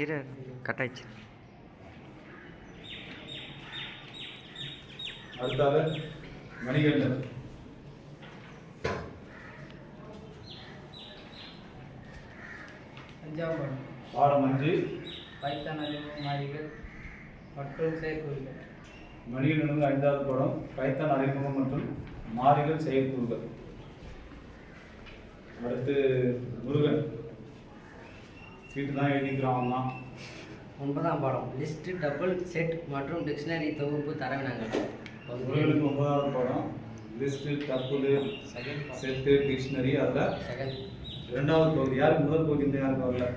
இரு கட்டாயிடுச்சு. அடுத்தாக மணிகண்டன். அஞ்சாம் பாடம் பாடம் அஞ்சு. பைத்தான் அறிவு மாறிகள் மற்றும் செயற்குறிகள். மணிகண்டன் வந்து ஐந்தாவது பாடம் பைத்தான் அறிமுகம் மற்றும் மாறிகள் செயற்கூறுகள். அடுத்து முருகன். சீட்டு தான் எழுதிக்கிறான் அவன் தான் ஒன்பதாம் பாடம். லிஸ்ட் டபுள் செட் மற்றும் டிக்ஷனரி தொகுப்பு தரவினங்கள். முருகனுக்கு ஒன்பதாவது பாடம். லிஸ்ட்டு தப்புலு செட்டு டிக்ஷனரி அதில் செகண்ட். இரண்டாவது பகுதி யாருக்கு முதல் பகுதி இந்த யாருக்கு வரல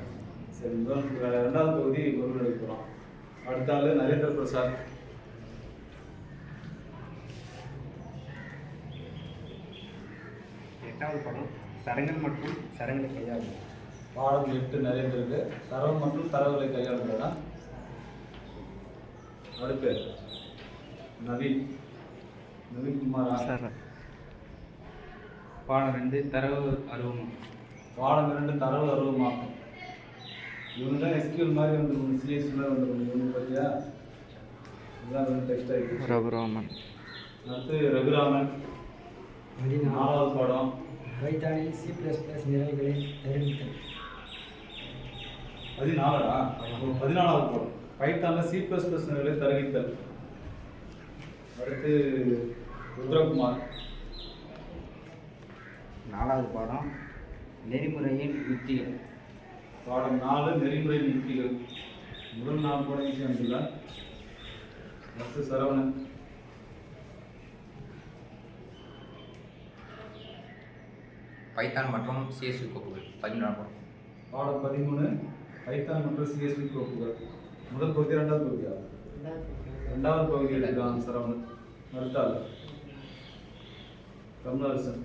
சரி முதல் ரெண்டாவது பகுதி முருகன் எடுக்கிறோம் அடுத்த ஆளு நரேந்திர பிரசாத். எட்டாவது படம் சரங்கள் மற்றும் சரங்களை கையாளும் பாடம் எட்டு நரேந்திருக்கு தரவு மற்றும் தரவுகளை கையாளுகிறதா அடுத்து நவீன் நவீன் குமாரா. சார். பாடம் ரெண்டு தரவு அருவம். பாடம் இரண்டு தரவு அருவமாக்கும் இவங்க தான் எஸ்கியூல் மாதிரி வந்துருக்கும் சிஎஸ் மாதிரி வந்துருக்கும் இவங்க பற்றியா இதுதான் வந்து டெக்ஸ்ட் ஆகிடுச்சு ரகுராமன். அடுத்து ரகுராமன். நாலாவது பாடம். பைத்தானில் சி ப்ளஸ் ப்ளஸ் நிரல்களை தெரிவித்தல் பதினாலா பதினாலாவது பாடம் பைத்தானில் சி ப்ளஸ் ப்ளஸ் நிலையை தருவித்தல் அடுத்து ருத்ரகுமார். நாலாவது பாடம் நெறிமுறையின் யுத்திகள் பாடம் நாலு நெறிமுறை நீதிகள் முதல் நாலு பாடம் ஈஸியாக இருந்துல அடுத்து சரவணன். பைத்தான் மற்றும் சிஎஸ்வி கோப்புகள். பாடம். பாடம் பதிமூணு பைத்தான் மற்றும் சிஎஸ்பி கோப்புகள் முதல் பகுதி ரெண்டாவது பகுதியா ரெண்டாவது பகுதி எடுக்கிறான் சரவணன் அடுத்தாள் கமலரசன்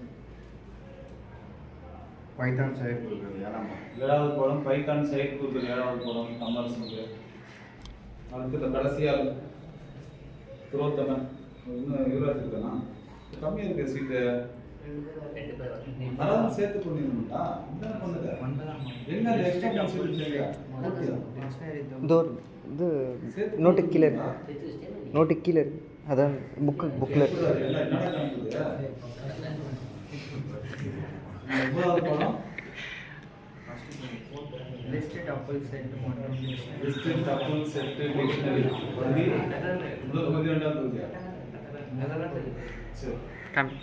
பைத்தான் செயற்குழுக்கள் ஏழாம் ஏழாவது பாடம் பைத்தான் செயற்கூறுகள் ஏழாவது பாடம் கமலரசனுக்கு அடுத்து இந்த கடைசியால் துரோத்தமன் இன்னும் யுவராஜ் இருக்கானா கம்மியாக இருக்கு சீட்டு ரெண்டு பேர் அதெல்லாம் சேர்த்து பண்ணிடணும்டா என்ன பண்ணுங்க அந்த எக்ஸ்ட்ரா இதோ இது நோட்டு கீழே இருக்கு. நோட்டு கீழே இருக்கு. அதான் புக்கு புக்கில் இருக்கு செட் செட் டிக்ஷனரி முதல் சரி. காமி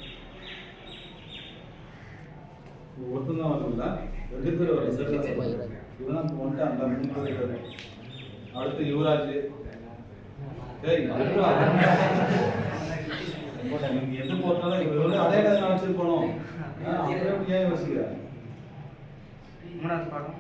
ஒருத்தன் தான். வரல ரெண்டு பேர் வர இவன் வந்துட்டு அந்த மூணு பேர் வரும். அடுத்து யுவராஜ். நீங்க எது போட்டாலும் இவர் வந்து அதே கதை நான் வச்சுட்டு போனோம். ஆ, அப்புறம் ஏன் யோசிக்கிற மூணாவது பாடம்